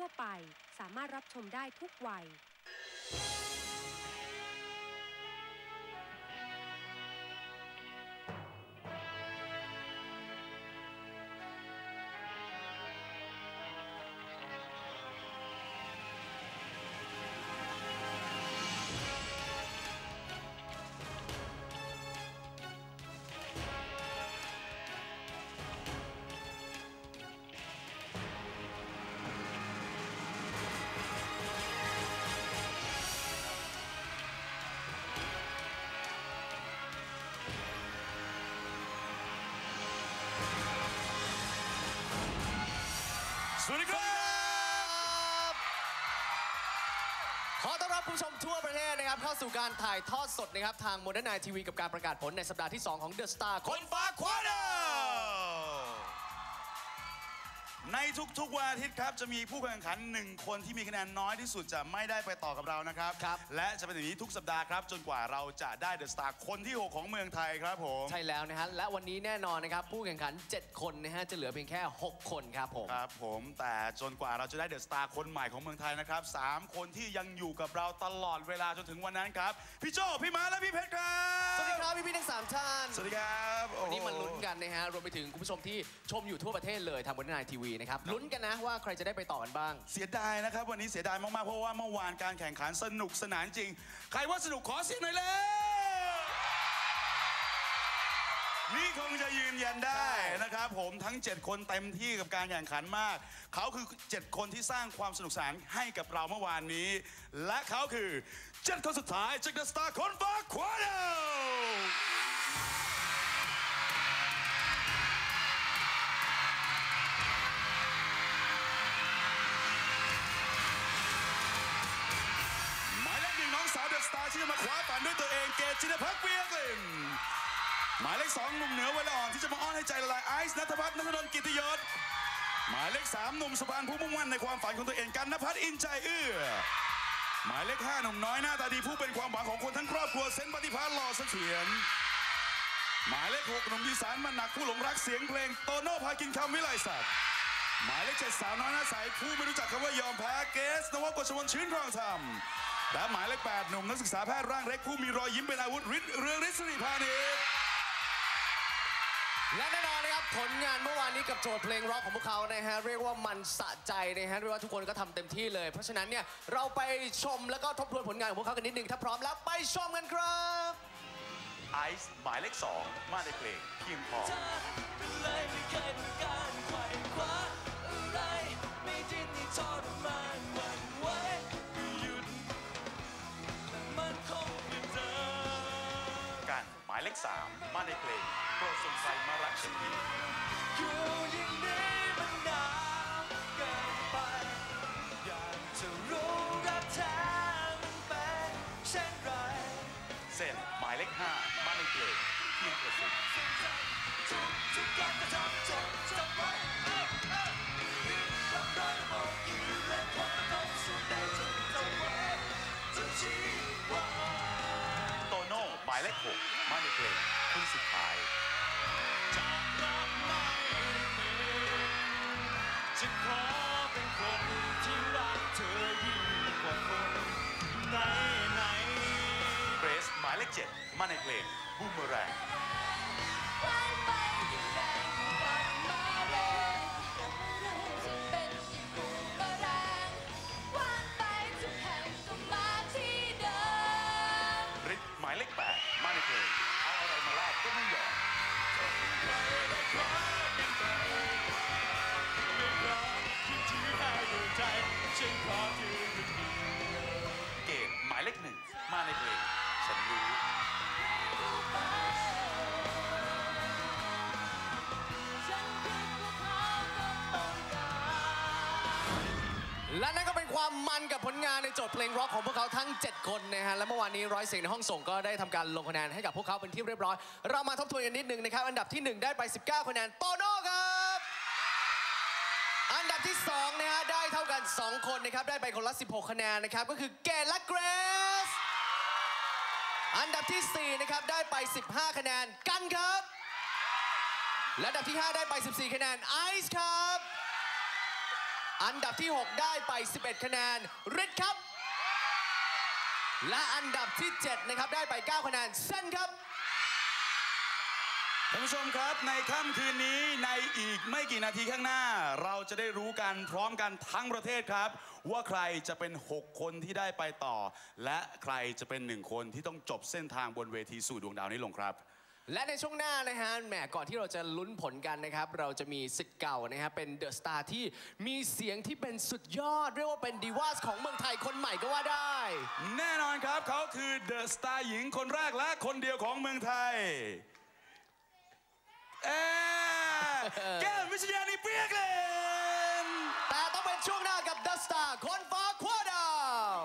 ทั่วไป สามารถรับชมได้ทุกวัย สวัสดีครับ ขอต้อนรับคุณผู้ชมทั่วประเทศนะครับ เข้าสู่การถ่ายทอดสดนะครับ ทางโมเดิร์นไนทีวีกับการประกาศผลในสัปดาห์ที่ 2 ของ The Star คคนนฟ้าคว้าดา ทุกๆวันอาทิตย์ครับจะมีผู้แข่งขันหนึ่งคนที่มีคะแนนน้อยที่สุดจะไม่ได้ไปต่อกับเรานะครับครับ และจะเป็นอย่างนี้ทุกสัปดาห์ครับ จนกว่าเราจะได้เดอะสตาร์คนที่ 6 ของเมืองไทยครับผมใช่แล้วนะฮะและวันนี้แน่นอนนะครับ ผู้แข่งขัน 7 คนนะฮะจะเหลือเพียงแค่ 6 คนครับผมครับผมแต่จนกว่าเราจะได้เดอะสตาร์คนใหม่ของเมืองไทยนะครับสามคนที่ยังอยู่กับเราตลอดเวลาจนถึงวันนั้นครับพี่โจพี่มาและพี่เพชรครับสวัสดีครับพี่พี่ๆทั้งสามท่าน สวัสดีครับโอ้โห วันนี้มาลุ้นกันนะฮะรวมไปถึงคุณผู้ชมที่ชมอยู่ทั่วประเทศเลยทางโมเดิร์นไนทีวีนะครับลุ้นกันนะว่าใครจะได้ไปต่อกันบ้าง เสียดายนะครับ วันนี้เสียดายมาก ๆ เพราะว่าเมื่อวานการแข่งขันสนุกสนานจริง ใครว่าสนุกขอเสียงหน่อยเลยนี่คงจะยืนยันได้นะครับ ผมทั้ง 7 คนเต็มที่กับการแข่งขันมาก เขาคือ 7 คนที่สร้างความสนุกสนานให้กับเราเมื่อวานนี้ และเขาคือ 7 คนสุดท้ายจาก The Star คนฟ้าควาด ตาร์ที่จะมาคว้าฝันด้วยตัวเองเกตจินพักเวียกลินหมายเลขสองหนุ่มเหนือเวลาอ่อนที่จะมาอ้อนให้ใจละลายไอซ์นัทพัฒน์นัทนนท์กิติยศหมายเลขสามหนุ่มสุพรรณผู้มุ่งมั่นในความฝันของตัวเองกันนภัทรอินใจเอื้อหมายเลขห้าหนุ่มน้อยหน้าตาดีผู้เป็นความหวังของคนทั้งครอบครัวเซนต์ปฏิภาณหล่อเสถียรหมายเลขหกหนุ่มดีสานมันหนักผู้หลงรักเสียงเพลงโตโน่พากินคำวิไลศักดิ์หมายเลขเจ็ดสาวน้อยหน้าใสผู้ไม่รู้จักคำว่ายอมแพ้เกสนวกชมนชื้นครองธรรม และหมายเลขแปดหนุ่มนักศึกษาแพทย์ร่างเล็กผู้มีรอยยิ้มเป็นอาวุธฤทธิ์เรืองฤทธิ์สิริพานิชและแน่นอนนะครับผลงานเมื่อวานนี้กับโจทย์เพลงร็อกของพวกเขานะฮะเรียกว่ามันสะใจนะฮะเรียกว่าทุกคนก็ทำเต็มที่เลย เพราะฉะนั้นเนี่ยเราไปชมแล้วก็ทบทวนผลงานของพวกเขากันนิดนึงถ้าพร้อมแล้วไปชมกันครับไอซ์หมายเลขสองมาในเพลงเพียงพอ ขสามมาในเพลงโปรดส่งใครมารักฉันทีอยู่อย่างนี้มันหนาวเกินไป อยากจะรู้รักแท้มันเป็นเช่นไร เส้นหมายเลขห้ามาในเพลงเพียงกระซิบทุกทุกการกระทำจดจำไว้ หมายเลขเจ็ดมาในเพลงบูมเมอแรง และนั่นก็เป็นความมันกับผลงานในโจทย์เพลงร็อกของพวกเขาทั้ง 7 คนนะฮะและเมื่อวานนี้ร้อยเสียงในห้องส่งก็ได้ทำการลงคะแนนให้กับพวกเขาเป็นที่เรียบร้อย เรามาทบทวนกันนิดนึงนะครับ อันดับที่ 1 ได้ไป 19 คะแนนโตโน่ครับ อันดับที่2นะฮะได้เท่ากัน 2 คนนะครับได้ไปคนละ 16 คะแนนนะครับก็คือเกดและเกรซอันดับที่ 4 นะครับได้ไป 15 คะแนนกันครับ และอันดับที่ 5 ได้ไป 14 คะแนนไอซ์ครับ อันดับที่ 6 ได้ไป 11 คะแนนริดครับ และอันดับที่ 7 นะครับ ได้ไป 9 คะแนนเส้นครับ ท่านผู้ชมครับในค่ำคืนนี้ในอีกไม่กี่นาทีข้างหน้า เราจะได้รู้กันพร้อมกันทั้งประเทศครับ ว่าใครจะเป็น 6 คนที่ได้ไปต่อ และใครจะเป็นหนึ่งคนที่ต้องจบเส้นทางบนเวทีสู่ดวงดาวนี้ลงครับ และในช่วงหน้านะฮะแหมก่อนที่เราจะลุ้นผลกันนะครับ เราจะมีสิทธิ์เก่านะฮะเป็นเดอะสตาร์ที่มีเสียงที่เป็นสุดยอด เรียกว่าเป็นดีวาสของเมืองไทยคนใหม่ก็ว่าได้ แน่นอนครับเขาคือเดอะสตาร์หญิงคนแรกและคนเดียวของเมืองไทยเอ๊แก้มวิชยานิเปียกเลยแต่ต้องเป็นช่วงหน้ากับเดอะสตาร์คนฟ้าคว้าดาว